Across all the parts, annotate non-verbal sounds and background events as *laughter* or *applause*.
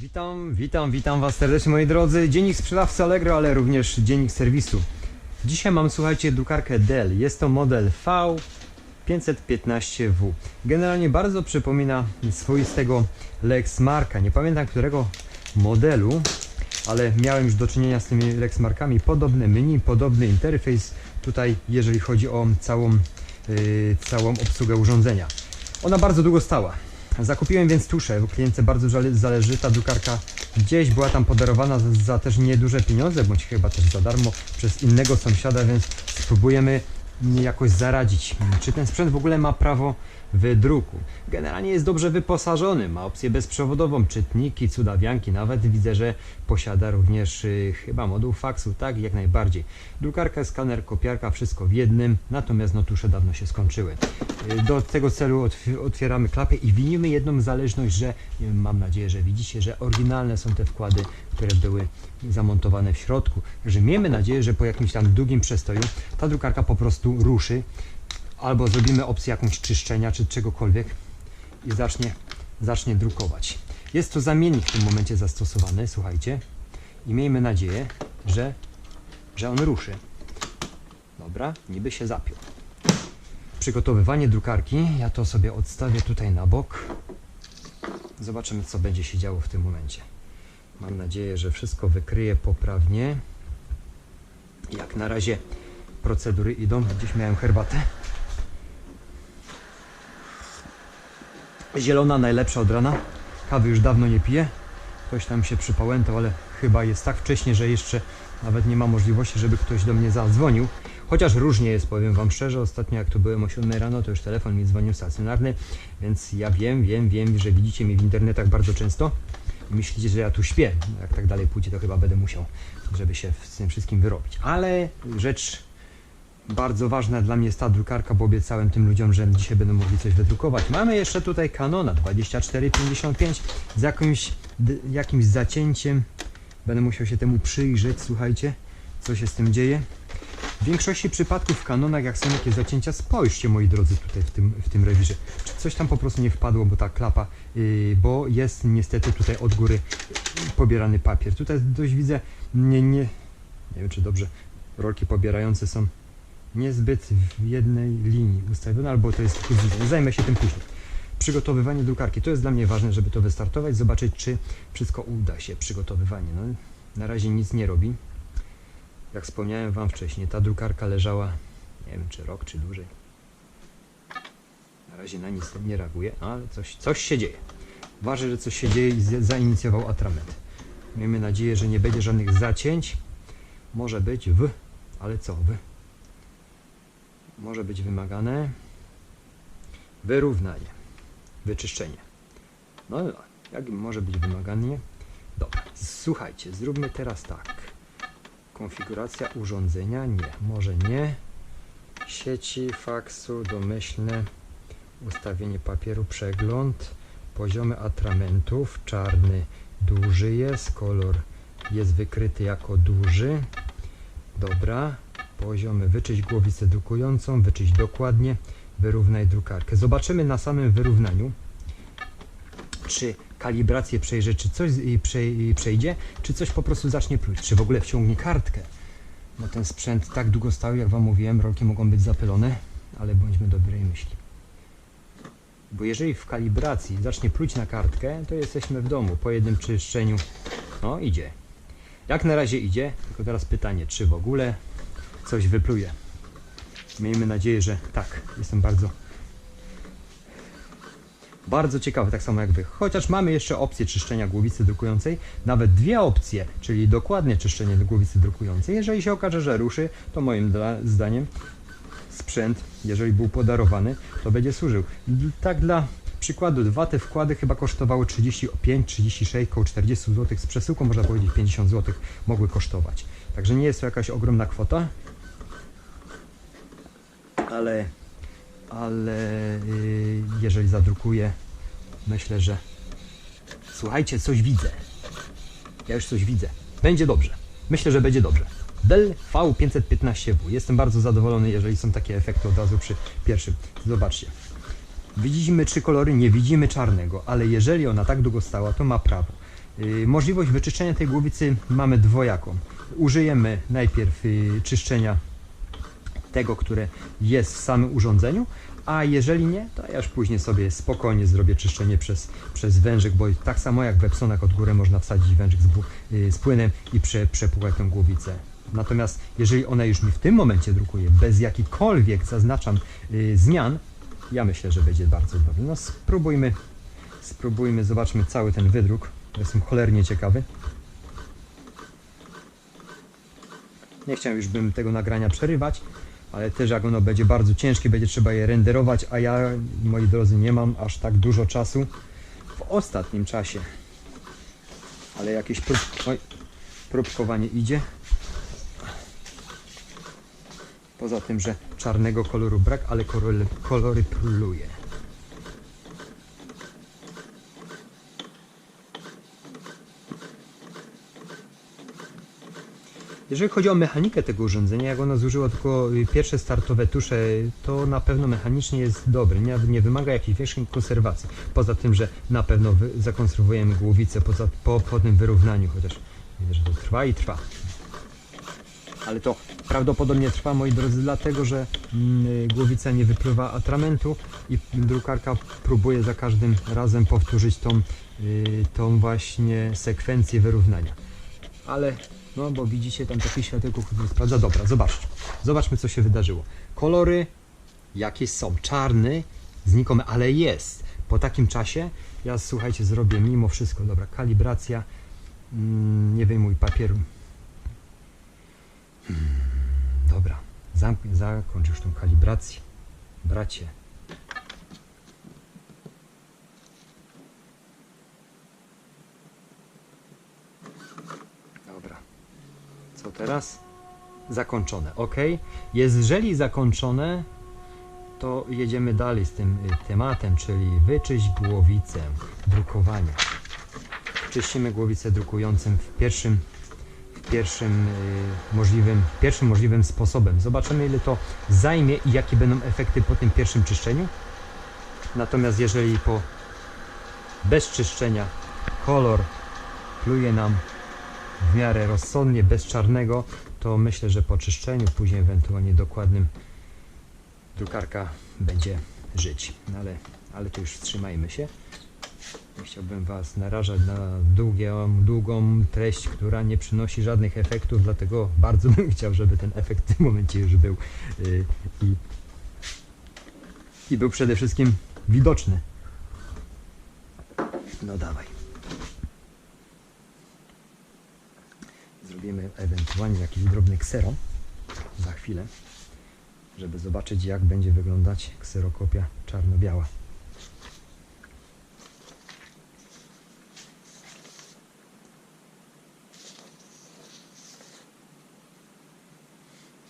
Witam, witam, witam Was serdecznie moi drodzy. Dziennik sprzedawcy Allegro, ale również dziennik serwisu. Dzisiaj mam, słuchajcie, drukarkę Dell. Jest to model V515W. Generalnie bardzo przypomina swoistego Lexmarka. Nie pamiętam którego modelu, ale miałem już do czynienia z tymi Lexmarkami. Podobne menu, podobny interfejs. Tutaj, jeżeli chodzi o całą, yy, całą obsługę urządzenia. Ona bardzo długo stała. Zakupiłem więc tuszę, bo klientce bardzo zależy. Ta drukarka gdzieś była tam podarowana za, za też nieduże pieniądze, bądź chyba też za darmo przez innego sąsiada, więc spróbujemy jakoś zaradzić. Czy ten sprzęt w ogóle ma prawo wydruku? Generalnie jest dobrze wyposażony, ma opcję bezprzewodową, czytniki, cudawianki, nawet widzę, że posiada również y, chyba moduł faksu, tak, jak najbardziej. Drukarka, skaner, kopiarka, wszystko w jednym, natomiast no tusze dawno się skończyły. Y, Do tego celu otw- otwieramy klapę i widzimy jedną zależność, że wiem, mam nadzieję, że widzicie, że oryginalne są te wkłady, które były zamontowane w środku. Także miejmy nadzieję, że po jakimś tam długim przestoju ta drukarka po prostu ruszy albo zrobimy opcję jakąś czyszczenia czy czegokolwiek i zacznie, zacznie drukować. Jest to zamiennik w tym momencie zastosowany, słuchajcie, i miejmy nadzieję, że, że on ruszy. Dobra, niby się zapiął. Przygotowywanie drukarki, ja to sobie odstawię tutaj na bok. Zobaczymy, co będzie się działo w tym momencie. Mam nadzieję, że wszystko wykryje poprawnie. Jak na razie procedury idą. Gdzieś miałem herbatę. Zielona najlepsza od rana. Kawy już dawno nie piję. Ktoś tam się przypałętał, ale chyba jest tak wcześnie, że jeszcze nawet nie ma możliwości, żeby ktoś do mnie zadzwonił. Chociaż różnie jest, powiem Wam szczerze. Ostatnio jak to byłem o 7 rano, to już telefon mi dzwonił stacjonarny, więc ja wiem, wiem, wiem, że widzicie mnie w internetach bardzo często myślicie, że ja tu śpię. Jak tak dalej pójdzie, to chyba będę musiał, żeby się z tym wszystkim wyrobić. Ale rzecz bardzo ważna dla mnie jest ta drukarka, bo obiecałem tym ludziom, że dzisiaj będą mogli coś wydrukować. Mamy jeszcze tutaj Canona 2455 z jakimś, jakimś zacięciem. Będę musiał się temu przyjrzeć, słuchajcie, co się z tym dzieje. W większości przypadków w kanonach, jak są jakieś zacięcia, spojrzcie moi drodzy tutaj w tym, w tym rewirze. Czy coś tam po prostu nie wpadło, bo ta klapa, yy, bo jest niestety tutaj od góry pobierany papier. Tutaj dość widzę, nie, nie, nie wiem czy dobrze, rolki pobierające są niezbyt w jednej linii ustawione, albo to jest widzę. Zajmę się tym później. Przygotowywanie drukarki. To jest dla mnie ważne, żeby to wystartować, zobaczyć, czy wszystko uda się. Przygotowywanie. No, na razie nic nie robi. Jak wspomniałem Wam wcześniej, ta drukarka leżała, nie wiem, czy rok, czy dłużej. Na razie na nic nie reaguje, no, ale coś, coś się dzieje. Ważne, że coś się dzieje i zainicjował atrament. Miejmy nadzieję, że nie będzie żadnych zacięć. Może być w, ale co w? Może być wymagane wyrównanie, wyczyszczenie. No, jak może być wymaganie? Dobra, słuchajcie, zróbmy teraz tak. Konfiguracja urządzenia? Nie, może nie. Sieci, faksu, domyślne, ustawienie papieru, przegląd, poziomy atramentów, czarny duży jest, kolor jest wykryty jako duży. Dobra, poziomy wyczyść głowicę drukującą, wyczyść dokładnie, wyrównaj drukarkę. Zobaczymy na samym wyrównaniu, czy kalibrację przejrzy, czy coś przejdzie, czy coś po prostu zacznie pluć, czy w ogóle wciągnie kartkę. No ten sprzęt tak długo stał, jak Wam mówiłem, rolki mogą być zapylone, ale bądźmy dobrej myśli. Bo jeżeli w kalibracji zacznie pluć na kartkę, to jesteśmy w domu. Po jednym czyszczeniu, no idzie. Jak na razie idzie, tylko teraz pytanie, czy w ogóle coś wypluje. Miejmy nadzieję, że tak. Jestem bardzo bardzo ciekawy, tak samo jak Wy. Chociaż mamy jeszcze opcję czyszczenia głowicy drukującej, nawet dwie opcje, czyli dokładnie czyszczenie głowicy drukującej. Jeżeli się okaże, że ruszy, to moim zdaniem sprzęt, jeżeli był podarowany, to będzie służył. Tak dla przykładu, dwa te wkłady chyba kosztowały 35, 36, około 40 zł. Z przesyłką można powiedzieć 50 zł mogły kosztować. Także nie jest to jakaś ogromna kwota, ale ale y, jeżeli zadrukuję, myślę, że słuchajcie, coś widzę. Ja już coś widzę. Będzie dobrze. Myślę, że będzie dobrze. Dell V515W. Jestem bardzo zadowolony, jeżeli są takie efekty od razu przy pierwszym. Zobaczcie. Widzimy trzy kolory, nie widzimy czarnego, ale jeżeli ona tak długo stała, to ma prawo. Y, Możliwość wyczyszczenia tej głowicy mamy dwojaką. Użyjemy najpierw y, czyszczenia tego, które jest w samym urządzeniu, a jeżeli nie, to ja już później sobie spokojnie zrobię czyszczenie przez, przez wężyk, bo tak samo jak w Epsonach od góry można wsadzić wężyk z, y, z płynem i prze, przepłukać tę głowicę. Natomiast jeżeli ona już mi w tym momencie drukuje, bez jakichkolwiek, zaznaczam, y, zmian, ja myślę, że będzie bardzo dobry. No spróbujmy, spróbujmy, zobaczmy cały ten wydruk. Jestem cholernie ciekawy. Nie chciałem już bym tego nagrania przerywać, ale też jak ono będzie bardzo ciężkie, będzie trzeba je renderować, a ja, moi drodzy, nie mam aż tak dużo czasu w ostatnim czasie. Ale jakieś prób... Oj, próbkowanie idzie. Poza tym, że czarnego koloru brak, ale kolory, kolory pluje. Jeżeli chodzi o mechanikę tego urządzenia, jak ono zużyło tylko pierwsze startowe tusze, to na pewno mechanicznie jest dobry, nie, nie wymaga jakiejś większej konserwacji. Poza tym, że na pewno zakonserwujemy głowicę poza, po potem wyrównaniu, chociaż widzę, że to trwa i trwa. Ale to prawdopodobnie trwa, moi drodzy, dlatego, że mm, głowica nie wypływa atramentu i drukarka próbuje za każdym razem powtórzyć tą, y, tą właśnie sekwencję wyrównania. Ale no bo widzicie tam takie światełko, które sprawdza. Dobra, zobaczcie. Zobaczmy co się wydarzyło. Kolory jakieś są. Czarny, znikomy, ale jest. Po takim czasie ja słuchajcie zrobię mimo wszystko. Dobra, kalibracja. Mm, nie wyjmuj papieru. Hmm, dobra, zamknij, zakończ już tą kalibrację. Bracie. Dobra. Co teraz? Zakończone, ok. Jeżeli zakończone, to jedziemy dalej z tym y, tematem, czyli wyczyść głowicę drukowania. Czyścimy głowicę drukującym w pierwszym, w pierwszym, y, możliwym, pierwszym możliwym sposobem. Zobaczymy ile to zajmie i jakie będą efekty po tym pierwszym czyszczeniu. Natomiast jeżeli po bez czyszczenia kolor pluje nam w miarę rozsądnie, bez czarnego, to myślę, że po czyszczeniu, później ewentualnie dokładnym drukarka będzie żyć. No Ale, ale to już wstrzymajmy się. Nie chciałbym Was narażać na długią, długą treść, która nie przynosi żadnych efektów, dlatego bardzo bym *laughs* chciał, żeby ten efekt w tym momencie już był yy, i, i był przede wszystkim widoczny. No dawaj. Zrobimy ewentualnie jakiś drobny ksero za chwilę, żeby zobaczyć jak będzie wyglądać kserokopia czarno-biała.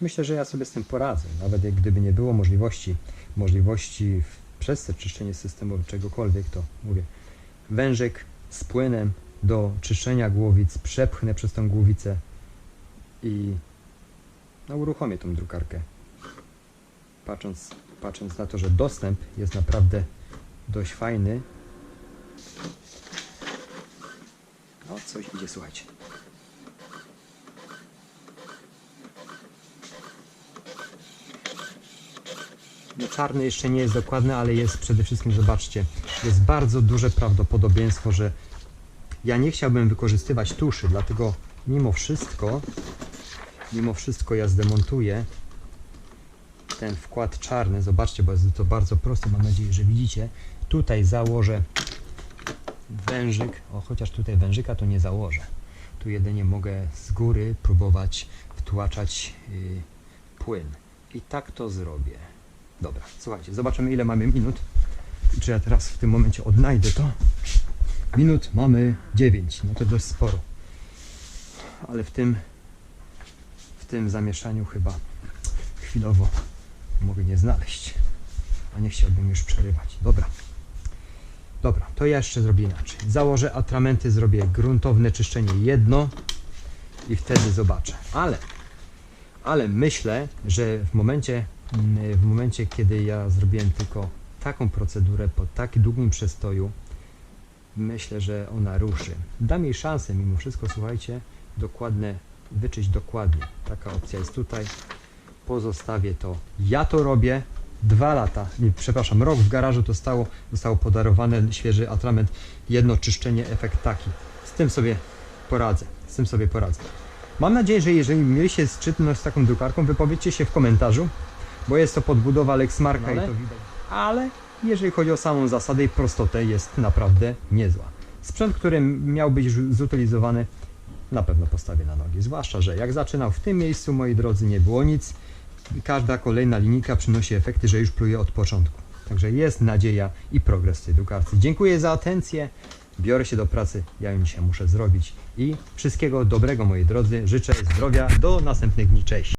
Myślę, że ja sobie z tym poradzę, nawet jak gdyby nie było możliwości, możliwości przez czyszczenie systemowe czegokolwiek, to mówię, wężyk z płynem do czyszczenia głowic, przepchnę przez tą głowicę i no, uruchomię tą drukarkę. Patrząc, patrząc na to, że dostęp jest naprawdę dość fajny. O, coś idzie, słuchajcie. No czarny jeszcze nie jest dokładny, ale jest przede wszystkim, zobaczcie, jest bardzo duże prawdopodobieństwo, że ja nie chciałbym wykorzystywać tuszy, dlatego mimo wszystko, mimo wszystko ja zdemontuję ten wkład czarny. Zobaczcie, bo jest to bardzo proste. Mam nadzieję, że widzicie. Tutaj założę wężyk. O, chociaż tutaj wężyka to nie założę. Tu jedynie mogę z góry próbować wtłaczać yy, płyn. I tak to zrobię. Dobra, słuchajcie, zobaczymy ile mamy minut. Czy ja teraz w tym momencie odnajdę to. Minut mamy 9, no to dość sporo. Ale w tym w tym zamieszaniu chyba chwilowo mogę nie znaleźć. A nie chciałbym już przerywać. Dobra. Dobra, to ja jeszcze zrobię inaczej. Założę atramenty, zrobię gruntowne czyszczenie jedno i wtedy zobaczę. Ale ale myślę, że w momencie, mm, w momencie, kiedy ja zrobiłem tylko taką procedurę po tak długim przestoju, myślę, że ona ruszy. Dam jej szansę mimo wszystko, słuchajcie, dokładne, wyczyść dokładnie. Taka opcja jest tutaj. Pozostawię to. Ja to robię. Dwa lata, nie, przepraszam, rok w garażu to stało, zostało podarowane świeży atrament, jedno czyszczenie, efekt taki. Z tym sobie poradzę, z tym sobie poradzę. Mam nadzieję, że jeżeli mieliście szczytność z taką drukarką, wypowiedzcie się w komentarzu, bo jest to podbudowa Lexmarka i to widać. Ale jeżeli chodzi o samą zasadę i prostotę, jest naprawdę niezła. Sprzęt, który miał być zutylizowany, na pewno postawię na nogi. Zwłaszcza, że jak zaczynał w tym miejscu, moi drodzy, nie było nic. Każda kolejna linijka przynosi efekty, że już pluje od początku. Także jest nadzieja i progres w tej drukarce. Dziękuję za atencję. Biorę się do pracy, ja ją dzisiaj muszę zrobić. I wszystkiego dobrego, moi drodzy. Życzę zdrowia. Do następnych dni. Cześć.